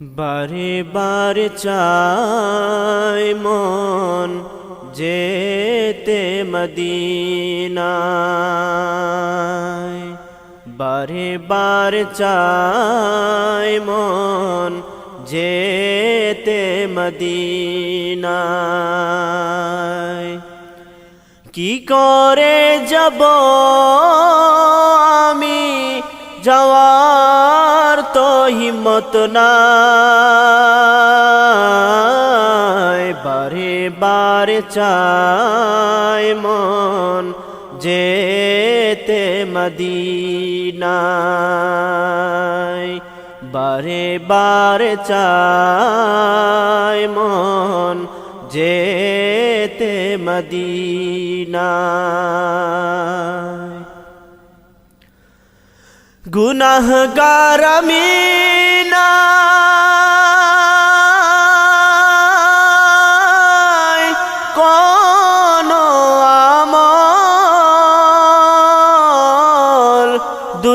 বারে বারে চাই মন যেতে মদিনায়। বারে বারে চাই মন যেতে মদিনায়। কি করে যাব আমি যাওয়ার তো হিম্মত নাই, বারে বারে চাই মন যেতে মদিনায়। বারে বারে চাই মন যেতে মদিনায়। গুনাহগার আমি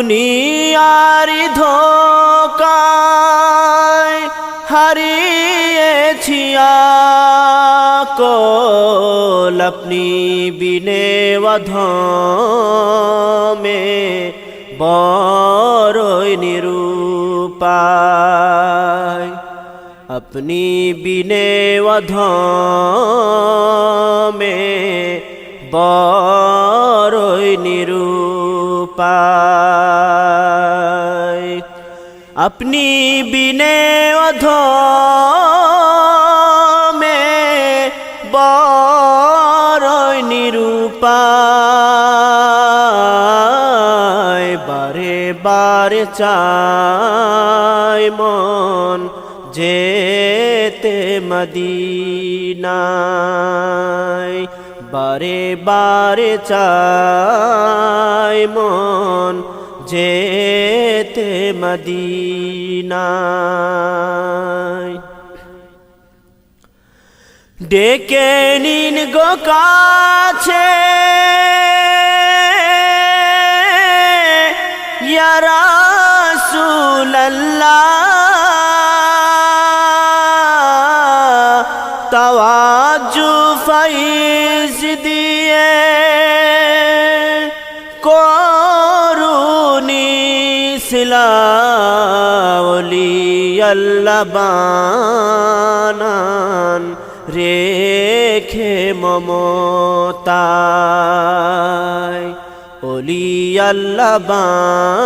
দুনিয়ারি ধোকায় হারিয়েছি কল আপনি বিনে মে বড়ই নিরূপায়। আপনি বিনে মে বড়ই নিরূপায়। আপনি বিনে মে বড়ই নিরূপায়, বারে বারে চাই মন যেতে মদিনায়, বারে বারে চাই মন যেতে মদিনায়। ডেকে নিন গো কাছে। তাওয়াজু ফাইজ দিয়ে সিলাওলি আল্লাহ বানান রেখে মমতায় অলি আল্লাহ বানান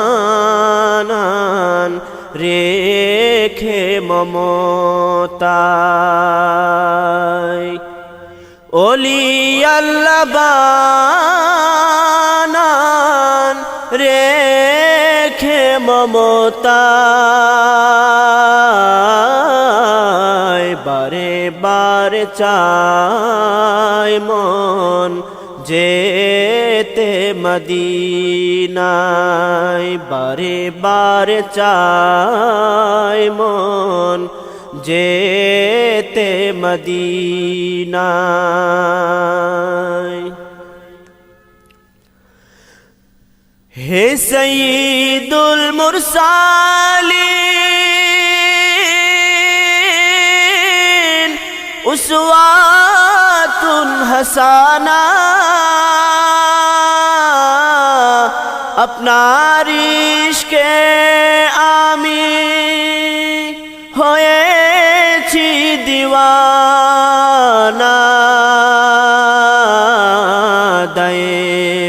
রেখে মমতায় অলি আল্লাহ রেখে মমতায় বারে বারে চাই মন যেতে মদিনায় বারে বারে চাই মন যেতে মদিনায়। हे सईदुल मुरसालीन उसवातुन हसाना अपना रीश के आमी होए छी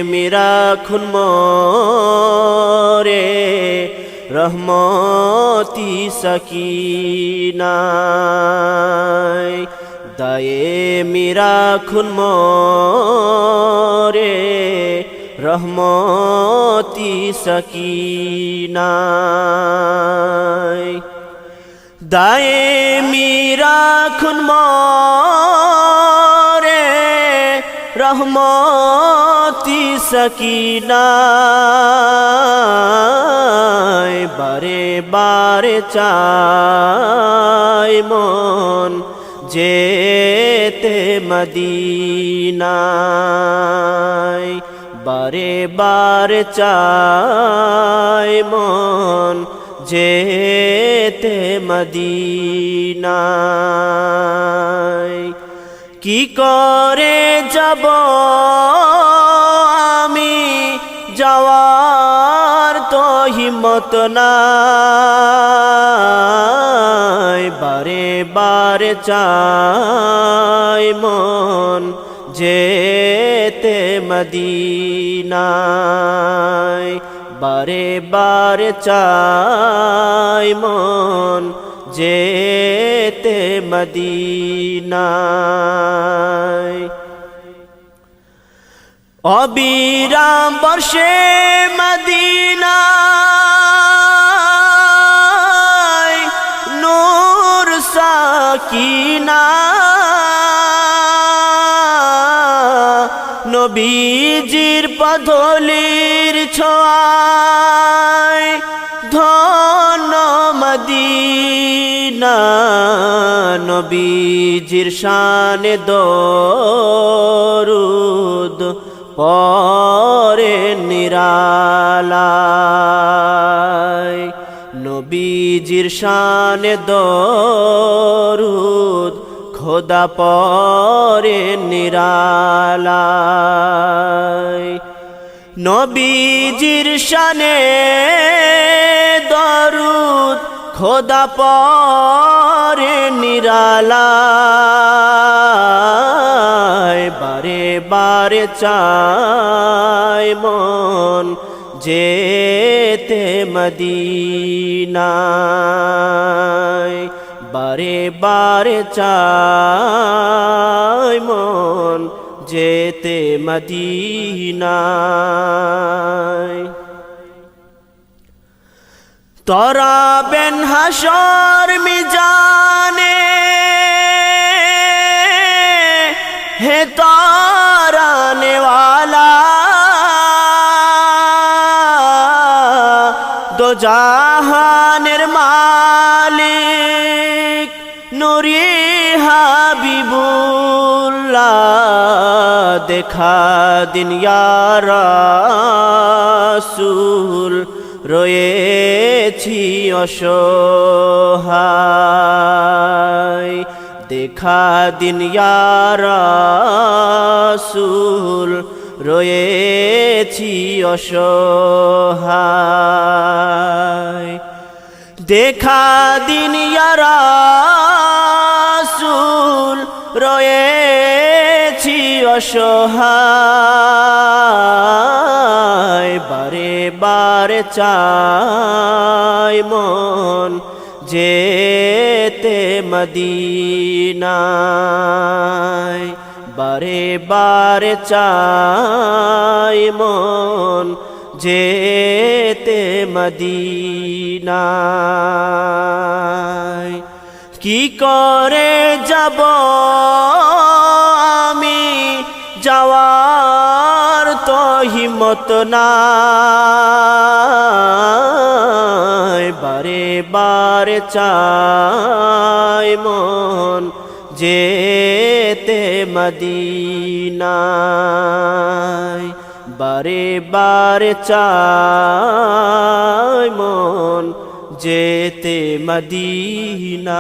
মেরা খুন রে রহমতি সকিনায়। দায়ে মেরা খুন রে রহমতি সকিনায়। দায়ে মীরা খুন রে রহমতি সকিনায় বারে বারে চাই মন যেতে মদিনায়। বারে বারে চাই মন যেতে মদিনায়। কি করে যাব আমি? যাওয়ার তো হিম্মত নাই। বারে বারে চাই মন যেতে মদিনায়। বারে বারে চাই মন যেতে মদিনায়। অবিরাম বর্ষে মদিনায় নূর সাকিনা। নবীজির পধলির ছোঁয়ায় ধন নবীজির শান দরুদ পরে নিরালায়। নবীজির শান দরুদ খোদা পরে নিরালায়। নবীজির শানে দরুদ খোদা পরে নিরালায়, বারে বারে চাই মন যেতে মদিনায়, বারে বারে চাই মন যেতে মদিনায়। তরা বেন হাসর মিজানে। হে তারা নেওয়ালা দো জাহানের মালিক নুরি হাবিবুল্লাহ, দেখা দিন ইয়ারাসুল রয়েছি অসহায়। দেখা দিন ইয়ারাসুল রয়েছি অসহায়। দেখা দিন ইয়ারাসুল রয়েছি অসহায়। বারে বারে চাই মন যেতে মদিনায়। বারে বারে চাই মন যেতে মদিনায়। কি করে যাব আমি? যাওয়ার তো হিম্মত নাই, বারে বারে চাই মন যেতে মদিনায়। বারে বারে চাই মন যেতে মদিনায়।